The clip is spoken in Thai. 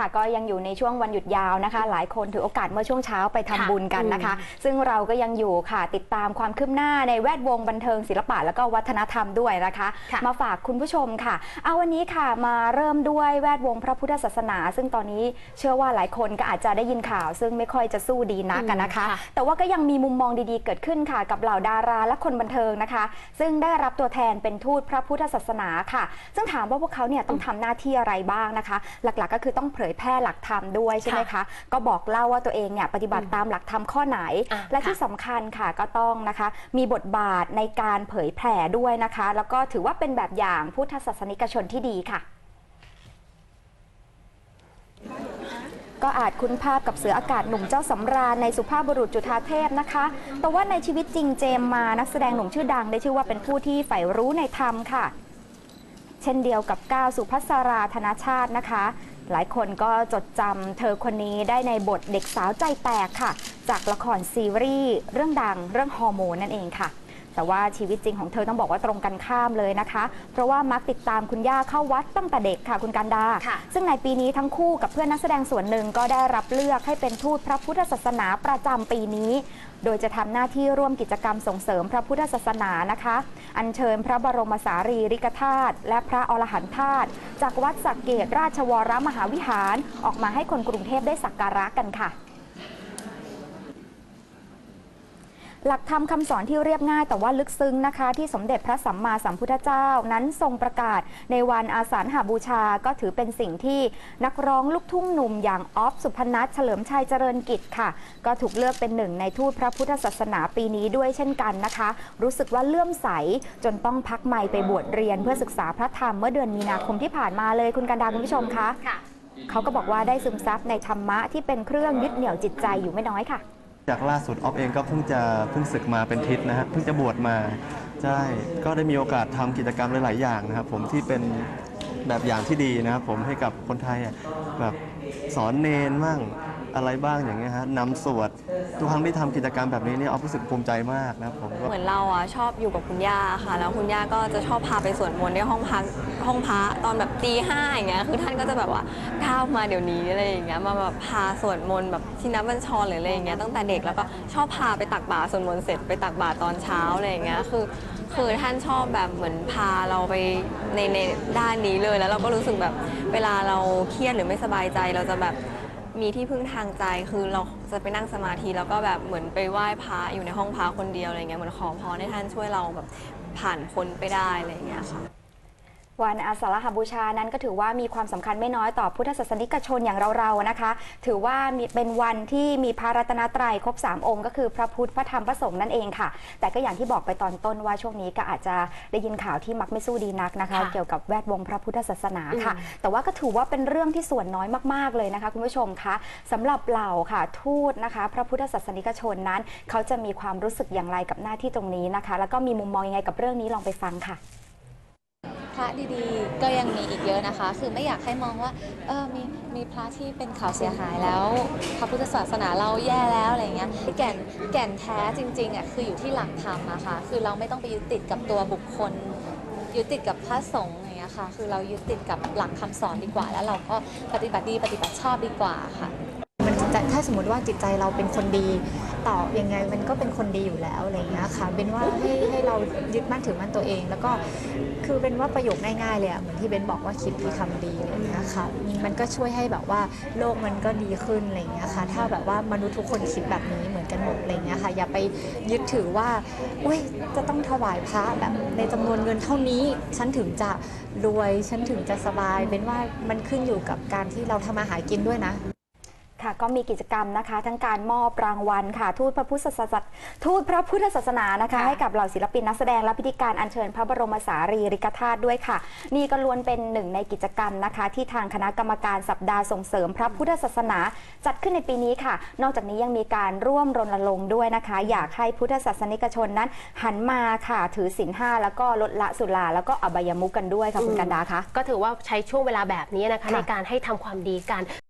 ค่ะก็ยังอยู่ในช่วงวันหยุดยาวนะคะ หลายคนถือโอกาสเมื่อช่วงเช้าไปทำค่ะบุญกันนะคะ ซึ่งเราก็ยังอยู่ค่ะติดตามความคืบหน้าในแวดวงบันเทิงศิลปะแล้วก็วัฒนธรรมด้วยนะคะค่ะมาฝากคุณผู้ชมค่ะ เอาวันนี้ค่ะมาเริ่มด้วยแวดวงพระพุทธศาสนา ซึ่งตอนนี้เชื่อว่าหลายคนก็อาจจะได้ยินข่าว ซึ่งไม่ค่อยจะสู้ดีนักกันนะคะอืมค่ะแต่ว่าก็ยังมีมุมมองดีๆเกิดขึ้นค่ะ กับเหล่าดาราและคนบันเทิงนะคะ ซึ่งได้รับตัวแทนเป็นทูตพระพุทธศาสนาค่ะ ซึ่งถามว่าพวกเขาเนี่ยต้องทำหน้าที่อะไรบ้างนะคะ หลักๆก็คือต้องเผยแพร่หลักธรรมด้วยใช่ไหมคะก็บอกเล่าว่าตัวเองเนี่ยปฏิบัติตามหลักธรรมข้อไหนอะและค่ะที่สำคัญค่ะก็ต้องนะคะ มีบทบาทในการเผยแผ่ด้วยนะคะ แล้วก็ถือว่าเป็นแบบอย่างพุทธศาสนิกชนที่ดีค่ะก็อาจคุ้นภาพกับเสืออากาศหนุ่มเจ้าสำราญในสุภาพบุรุษจุฑาเทพนะคะ แต่ว่าในชีวิตจริงเจมมานักแสดงหนุ่มชื่อดังได้ชื่อว่าเป็นผู้ที่ใฝ่รู้ในธรรมค่ะ เช่นเดียวกับก้าวสุภัสราธนชาตินะคะ หลายคนก็จดจำเธอคนนี้ได้ในบทเด็กสาวใจแตกค่ะ จากละครซีรีส์เรื่องดังเรื่องฮอร์โมนนั่นเองค่ะ แต่ว่าชีวิตจริงของเธอต้องบอกว่าตรงกันข้ามเลยนะคะ เพราะว่ามักติดตามคุณย่าเข้าวัดตั้งแต่เด็กค่ะคุณกันดาค่ะซึ่งในปีนี้ทั้งคู่กับเพื่อนนักแสดงส่วนหนึ่งก็ได้รับเลือกให้เป็นทูตพระพุทธศาสนาประจำปีนี้ โดยจะทำหน้าที่ร่วมกิจกรรมส่งเสริมพระพุทธศาสนานะคะ อัญเชิญพระบรมสารีริกธาตุและพระอรหันตธาตุจากวัดสักเกตราชวรมหาวิหาร ออกมาให้คนกรุงเทพได้สักการะกันค่ะ หลักธรรมคำสอนที่เรียบง่ายแต่ว่าลึกซึ้งนะคะ ที่สมเด็จพระสัมมาสัมพุทธเจ้า นั้นทรงประกาศในวันอาสาฬหาบูชาก็ถือเป็นสิ่งที่นักร้องลูกทุ่งหนุ่มอย่างออฟสุพนัทเฉลิมชัยเจริญกิจค่ะ ก็ถูกเลือกเป็นหนึ่งในทูตพระพุทธศาสนาปีนี้ด้วยเช่นกันนะคะ รู้สึกว่าเลื่อมใสจนต้องพักไม่ไปบวชเรียนเพื่อศึกษาพระธรรมเมื่อเดือนมีนาคมที่ผ่านมาเลยคุณกันดาคุณผู้ชมคะค่ะเขาก็บอกว่าได้ซึมซับในธรรมะที่เป็นเครื่องยึดเหนี่ยวจิตใจอยู่ไม่น้อยค่ะ จากล่าสุดออฟเองก็เพิ่งจะเพิ่งศึกมาเป็นทิศนะฮะเพิ่งจะบวชมาใช่ก็ได้มีโอกาสทำกิจกรรมหลาย ๆ อย่างนะครับ ผมที่เป็นแบบอย่างที่ดีนะครับ ผมให้กับคนไทยอะแบบสอนเนนบ้าง อะไรบ้างอย่างเงี้ยฮะนำสวดทุกครั้งที่ทำกิจกรรมแบบนี้เนี่ยออฟรู้สึกภูมิใจมากนะครับผมก็ เหมือนเราอะชอบอยู่กับคุณย่าค่ะ แล้วคุณย่าก็จะชอบพาไปสวดมนต์ที่ห้องพักห้องพระตอนแบบตีห้าอย่างเงี้ยคือท่านก็จะแบบว่าก้าวมาเดี๋ยวนี้อะไรอย่างเงี้ยมาแบบพาสวดมนต์แบบที่นับบัญชรหรืออะไรอย่างเงี้ยตั้งแต่เด็กแล้วก็ชอบพาไปตักบาตรสวดมนต์เสร็จไปตักบาตรตอนเช้าอะไรอย่างเงี้ยคือคือท่านชอบแบบเหมือนพาเราไปในในด้านนี้เลยแล้วเราก็รู้สึกแบบเวลาเราเครียดหรือไม่สบายใจเราจะแบบ มีที่พึ่งทางใจคือเราจะไปนั่งสมาธิแล้วก็แบบเหมือนไปไหว้พระอยู่ในห้องพระคนเดียวอะไรเงี้ยเหมือนขอพรให้ท่านช่วยเราแบบผ่านพ้นไปได้อะไรเงี้ยค่ะ วันอาสาฬหบูชานั้นก็ถือว่ามีความสำคัญไม่น้อยต่อพุทธศาสนิกชนอย่างเราๆนะคะ ถือว่ามีเป็นวันที่มีพระรัตนตรัยครบ 3 องค์ ก็คือพระพุทธพระธรรมพระสงฆ์นั่นเองค่ะ แต่ก็อย่างที่บอกไปตอนต้นว่าช่วงนี้ก็อาจจะได้ยินข่าวที่มักไม่สู้ดีนักนะคะค่ะเกี่ยวกับแวดวงพระพุทธศาสนาค่ะอืมแต่ว่าก็ถือว่าเป็นเรื่องที่ส่วนน้อยมากๆเลยนะคะ คุณผู้ชมคะสำหรับเหล่าค่ะทูตนะคะ พระพุทธศาสนิกชนนั้น เขาจะมีความรู้สึกอย่างไรกับหน้าที่ตรงนี้นะคะ แล้วก็มีมุมมองยังไงกับเรื่องนี้ลองไปฟังค่ะพ ระดีๆ ก็ยังมีอีกเยอะนะคะ คือไม่อยากให้มองว่าเออมีมีพระที่เป็นข่าวเสียหายแล้วพระพุทธศาสนาเราแย่แล้วอะไรเงี้ยแก่นแก่นแท้จริงๆอะคืออยู่ที่หลักธรรมอะค่ะคือเราไม่ต้องไปยึดติดกับตัวบุคคลยึดติดกับพระสงฆ์อย่างเงี้ยค่ะคือเรายึดติดกับหลักคำสอนดีกว่า แล้วเราก็ปฏิบัติดีปฏิบัติชอบดีกว่าค่ะ ใจถ้าสมมติว่าจิตใจเราเป็นคนดีต่อยังไงมันก็เป็นคนดีอยู่แล้วอะไรอย่างเงี้ยค่ะเป็นว่าให้ให้เรายึดมั่นถือมั่นตัวเอง แล้วก็คือเป็นว่าประโยคง่ายๆเลยอะเหมือนที่เบนบอกว่าคิดดีทำดีอะไรอย่างเงี้ยค่ะมันก็ช่วยให้แบบว่าโลกมันก็ดีขึ้นอะไรอย่างเงี้ยค่ะถ้าแบบว่ามนุษย์ทุกคนคิดแบบนี้เหมือนกันหมดอะไรอย่างเงี้ยค่ะอย่าไปยึดถือว่าอุ้ยจะต้องถวายพระแบบในจำนวนเงินเท่านี้ฉันถึงจะรวยฉันถึงจะสบายเป็นว่ามันขึ้นอยู่กับการที่เราทำมาหากินด้วยนะ ค่ะก็มีกิจกรรมนะคะ ทั้งการมอบรางวัลค่ะ ทูตพระพุทธศาสนาทูตพระพุทธศาสนานะคะค่ะให้กับเหล่าศิลปินนักแสดงและพิธีการอัญเชิญพระบรมสารีริกธาตุด้วยค่ะ นี่ก็ล้วนเป็นหนึ่งในกิจกรรมนะคะ ที่ทางคณะกรรมการสัปดาห์ส่งเสริมพระพุทธศาสนา จัดขึ้นในปีนี้ค่ะ นอกจากนี้ยังมีการร่วมรณรงค์ด้วยนะคะ อยากให้พุทธศาสนิกชนนั้น หันมาค่ะ ถือศีลห้าแล้วก็ลดละสุราแล้วก็อบายมุกกันด้วยค่ะคุณกันดาคะก็ถือว่าใช้ช่วงเวลาแบบนี้นะคะค่ะในการให้ทำความดีกัน